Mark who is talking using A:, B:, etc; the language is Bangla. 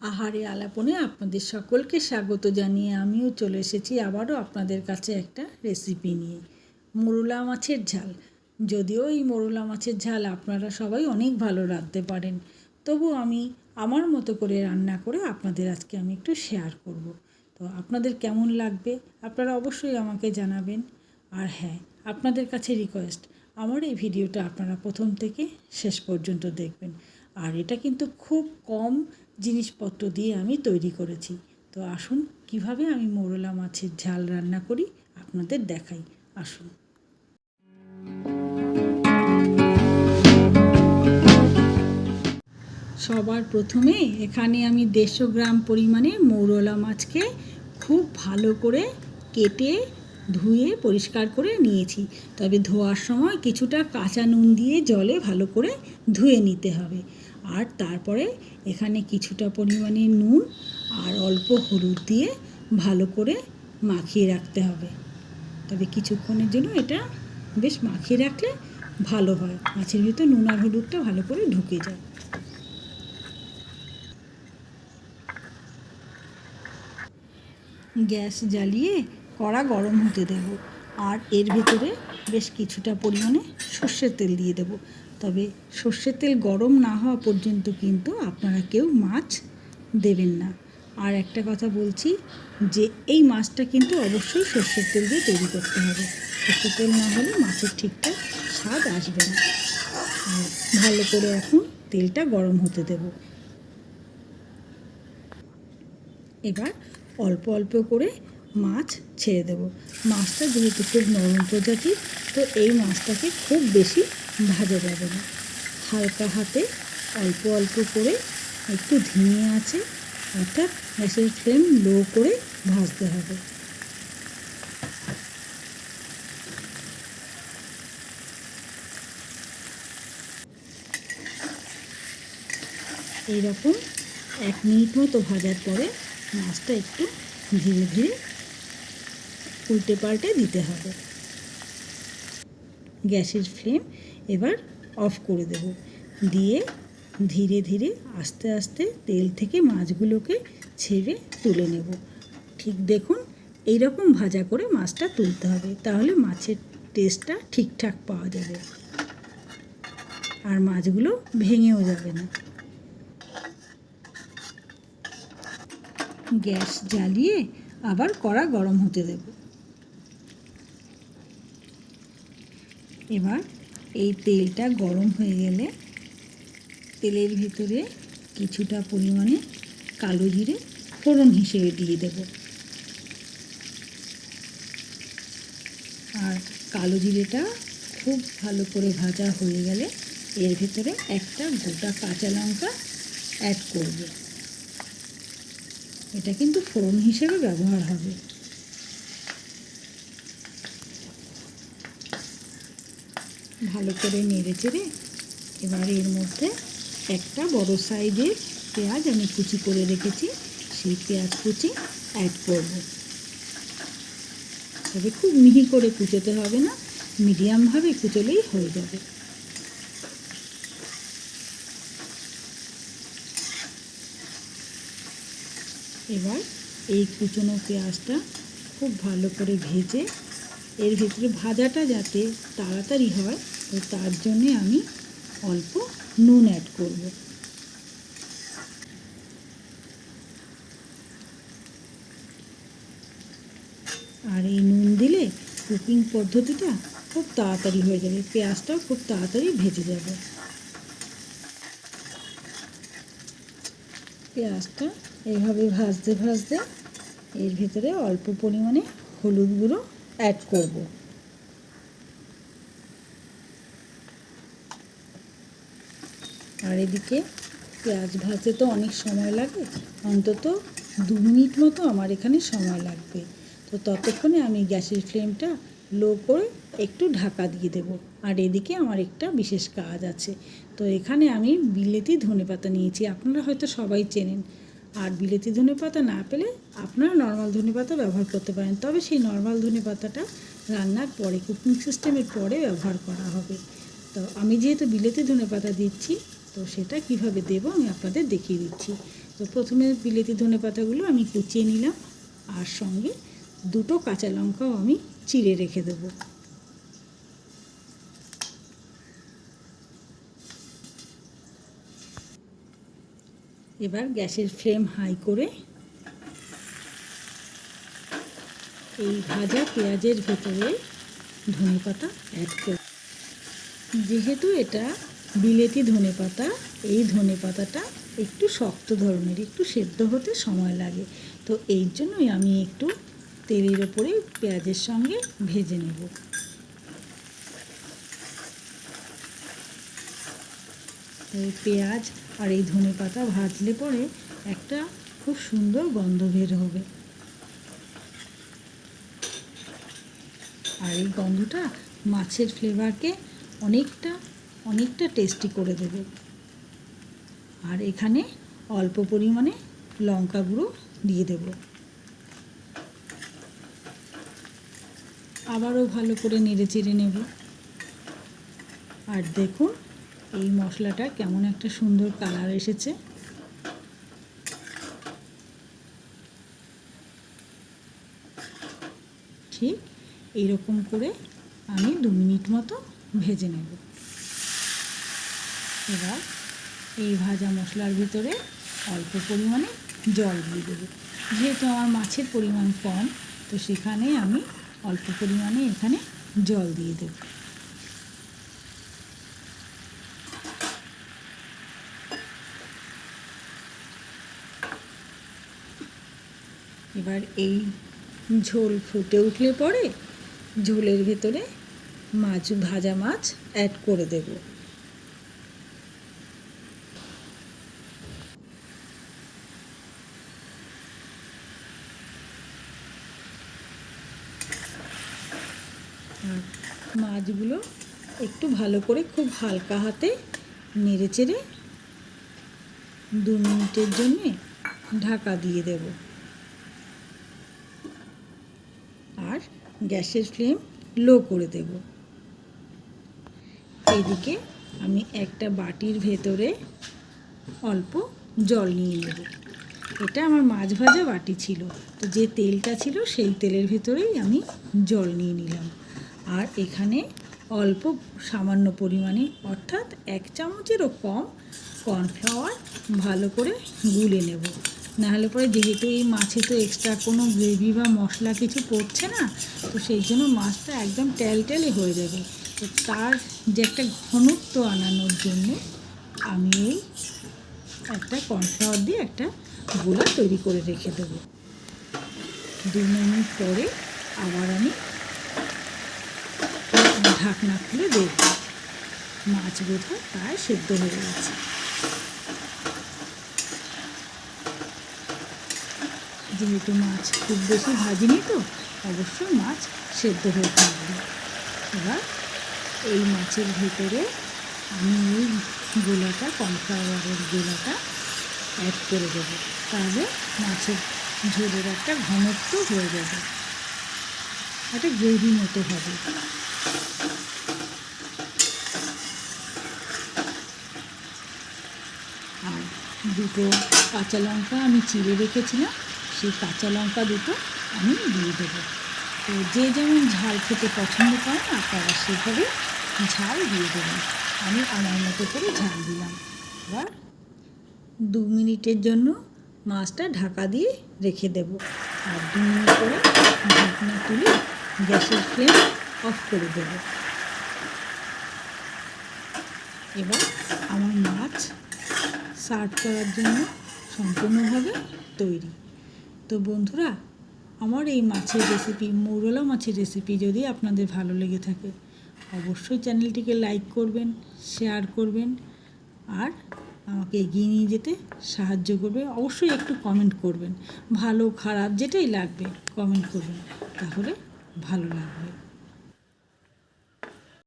A: আহারে আলাপনে আপনাদের সকলকে স্বাগত জানিয়ে আমিও চলে এসেছি আবারও আপনাদের কাছে একটা রেসিপি নিয়ে। মোরলা মাছের ঝাল। যদিও এই মোরলা মাছের ঝাল আপনারা সবাই অনেক ভালো রাঁধতে পারেন, তবু আমি আমার মতো করে রান্না করে আপনাদের আজকে আমি একটু শেয়ার করব। তো আপনাদের কেমন লাগবে আপনারা অবশ্যই আমাকে জানাবেন। আর হ্যাঁ আপনাদের কাছে রিকোয়েস্ট আমার এই ভিডিওটা আপনারা প্রথম থেকে শেষ পর্যন্ত দেখবেন। আর এটা কিন্তু খুব কম জিনিসপত্র দিয়ে আমি তৈরি করেছি। তো আসুন, কীভাবে আমি মোরলা মাছের ঝাল রান্না করি, আপনাদের দেখাই। আসুন। সবার প্রথমে এখানে আমি দেড়শো গ্রাম পরিমাণে মৌরলা মাছকে খুব ভালো করে কেটে, ধুয়ে, পরিষ্কার করে নিয়েছি। তবে ধোয়ার সময় কিছুটা কাঁচা নুন দিয়ে জলে ভালো করে ধুয়ে নিতে হবে। আর তারপরে এখানে কিছুটা পরিমাণে নুন আর অল্প হলুদ দিয়ে ভালো করে মাখিয়ে রাখতে হবে। তবে কিছুক্ষণের জন্য এটা বেশ মাখিয়ে রাখলে ভালো হয়। মাছের ভিতর নুন আর হলুদটা ভালো করে ঢুকে যায়। গ্যাস জ্বালিয়ে কড়া গরম হতে দেব। আর এর ভেতরে বেশ কিছুটা পরিমাণে সর্ষের তেল দিয়ে দেব। তবে সর্ষের তেল গরম না হওয়া পর্যন্ত কিন্তু আপনারা কেউ মাছ দেবেন না। আর একটা কথা বলছি যে এই মাছটা কিন্তু অবশ্যই সর্ষের তেল দিয়ে তৈরি করতে হবে। সর্ষের তেল না হলে মাছের ঠিকঠাক স্বাদ আসবে না। ভালো করে এখন তেলটা গরম হতে দেব। এবার অল্প অল্প করে মাছ ছেড়ে দেব। মাছটা যেহেতু খুব নরম প্রজাতির, তো এই মাছটাকে খুব বেশি ভাজা যাবে না। হালকা হাতে অল্প অল্প করে একটু ধিমে আছে অর্থাৎ গ্যাসের ফ্লেম লো করে ভাজতে হবে। এইরকম এক মিনিট মতো ভাজার পরে মাছটা একটু ধীরে ধীরে উল্টে পাল্টে দিতে হবে। গ্যাসের ফ্লেম এবার অফ করে দেব। দিয়ে ধীরে ধীরে আস্তে আস্তে তেল থেকে মাছগুলোকে ছেড়ে তুলে নেব। ঠিক দেখুন এই রকম ভাজা করে মাছটা তুলতে হবে, তাহলে মাছের টেস্টটা ঠিকঠাক পাওয়া যাবে। আর মাছগুলো ভেঙেও যাবে না। গ্যাস জ্বালিয়ে আবার কড়া গরম হতে দেব। এবার এই তেলটা গরম হয়ে গেলে তেলের ভিতরে কিছুটা পরিমাণে কালো জিরে ফোড়ন হিসেবে দিয়ে দেব। আর কালো জিরেটা খুব ভালো করে ভাজা হয়ে গেলে এর ভিতরে একটা গোটা কাঁচা লঙ্কা অ্যাড করব। এটা কিন্তু ফোড়ন হিসেবে ব্যবহার হবে। ভালো করে নেড়ে চেড়ে এবার এর মধ্যে একটা বড় সাইজের পেঁয়াজ আমি কুচি করে রেখেছি, সেই পেঁয়াজ কুচি অ্যাড করব। তবে খুব মিহি করে কুচোতে হবে না মিডিয়ামভাবে কুচলেই হয়ে যাবে। এবার এই কুচনো পেঁয়াজটা খুব ভালো করে ভেজে এর ভিতরে ভাজাটা যাতে তাড়াতাড়ি হয়, তো তার জন্যে আমি অল্প নুন অ্যাড করব। আর এই নুন দিলে কুকিং পদ্ধতিটা খুব তাড়াতাড়ি হয়ে যাবে, পেঁয়াজটাও খুব তাড়াতাড়ি ভেজে যাবে। পেঁয়াজটা এইভাবে ভাজতে ভাজতে এর ভিতরে অল্প পরিমাণে হলুদ গুঁড়ো অ্যাড করব। আর এদিকে পেঁয়াজ ভাজতে তো অনেক সময় লাগে, অন্তত দু মিনিট মতো আমার এখানে সময় লাগবে। তো ততক্ষণে আমি গ্যাসের ফ্লেমটা লো করে একটু ঢাকা দিয়ে দেব। আর এদিকে আমার একটা বিশেষ কাজ আছে। তো এখানে আমি বিলেতি ধনে পাতা নিয়েছি, আপনারা হয়তো সবাই চেনেন। আর বিলেতি ধনে পাতা না পেলে আপনারা নর্মাল ধনে পাতা ব্যবহার করতে পারেন। তবে সেই নর্মাল ধনে পাতাটা রান্নার পরে কুকিং সিস্টেমের পরে ব্যবহার করা হবে। তো আমি যেহেতু বিলেতি ধনে পাতা দিচ্ছি, তো সেটা কীভাবে দেব আমি আপনাদের দেখিয়ে দিচ্ছি। তো প্রথমে বিলেতি ধনে পাতাগুলো আমি কুচিয়ে নিলাম, আর সঙ্গে দুটো কাঁচা লঙ্কাও আমি চিড়ে রেখে দেবো। এবার গ্যাসের ফ্লেম হাই করে এই ভাজা পেঁয়াজের ভেতরে ধনে পাতা অ্যাড করে যেহেতু এটা বিলেতি ধনে পাতা এই ধনে পাতাটা একটু শক্ত ধরনের, একটু সেদ্ধ হতে সময় লাগে। তো এই জন্যই আমি একটু তেলের ওপরে পেঁয়াজের সঙ্গে ভেজে নেব। পেঁয়াজ আর এই ধনে পাতা ভাজলে পরে একটা খুব সুন্দর গন্ধ বের হবে। আর এই গন্ধটা মাছের ফ্লেভারকে অনেকটা অনেকটা টেস্টি করে দেবে। আর এখানে অল্প পরিমাণে লঙ্কা গুঁড়ো দিয়ে দেব। আবারও ভালো করে নেড়ে চেড়ে নেব। আর দেখুন এই মশলাটা কেমন একটা সুন্দর কালার এসেছে। ঠিক এইরকম করে আমি দু মিনিট মতো ভেজে নেব। এবার এই ভাজা মশলার ভিতরে অল্প পরিমাণে জল দিয়ে দেবো। যেহেতু আমার মাছের পরিমাণ কম, তো সেখানে আমি অল্প পরিমাণে এখানে জল দিয়ে দেব। এবার এই ঝোল ফুটে উঠলে পরে ঝোলের ভেতরে মাছ, ভাজা মাছ অ্যাড করে দেব। মাছগুলো একটু ভালো করে খুব হালকা হাতে নেড়ে চেড়ে দু মিনিটের জন্যে ঢাকা দিয়ে দেবো আর গ্যাসের ফ্লেম লো করে দেব। এদিকে আমি একটা বাটির ভেতরে অল্প জল নিয়ে নেব। এটা আমার মাছ ভাজা বাটি ছিল, তো যে তেলটা ছিল সেই তেলের ভেতরেই আমি জল নিয়ে নিলাম। আর এখানে অল্প সামান্য পরিমাণে, অর্থাৎ এক চামচেরও কম কর্নফ্লাওয়ার ভালো করে গুলে নেব। নাহলে পরে যেহেতু এই মাছে তো এক্সট্রা কোনো গ্রেভি বা মশলা কিছু পড়ছে না, তো সেই জন্য মাছটা একদম টেলটেলে হয়ে যাবে। তো তার যে একটা ঘনত্ব আনানোর জন্য আমি এই একটা কর্নফ্লাওয়ার দিয়ে একটা গোলা তৈরি করে রেখে দেবো। দু মিনিট পরে আবার আমি ঢাকনা খুলে দেখব। মাছ বোধহয় প্রায় সেদ্ধ হয়ে গেছে। যেহেতু মাছ খুব বেশি ভাজিনি তো অবশ্যই মাছ সেদ্ধ হয়ে থাকবে। এবার এই মাছের ভেতরে আমি এই গোলাটা, কর্নফ্লাওয়ারের গোলাটা অ্যাড করে দেবো। তাহলে মাছের ঝোলের একটা ঘনত্ব হয়ে যাবে। একটা গ্রেভি মতো হবে। আর দুটো কাঁচা লঙ্কা আমি চিড়ে রেখেছিলাম। সেই কাঁচা লঙ্কা দুটো আমি দিয়ে দেবো। তো যে যেমন ঝাল খেতে পছন্দ করেন আপনারা সেভাবে ঝাল দিয়ে দেবেন। আমি আমার মতো করে ঝাল দিলাম। এবার দু মিনিটের জন্য মাছটা ঢাকা দিয়ে রেখে দেব। আর দু মিনিট করে ঢাকনা তুলে গ্যাসের ফ্লেম অফ করে দেব। এবার আমার মাছ সার্ভ করার জন্য সম্পূর্ণভাবে তৈরি। তো বন্ধুরা, আমার এই মাছের রেসিপি মৌরলা মাছের রেসিপি যদি আপনাদের ভালো লেগে থাকে, অবশ্যই চ্যানেলটিকে লাইক করবেন শেয়ার করবেন, আর আমাকে এগিয়ে নিয়ে যেতে সাহায্য করবে। অবশ্যই একটু কমেন্ট করবেন, ভালো, খারাপ, যেটাই লাগবে কমেন্ট করবেন, তাহলে ভালো লাগবে।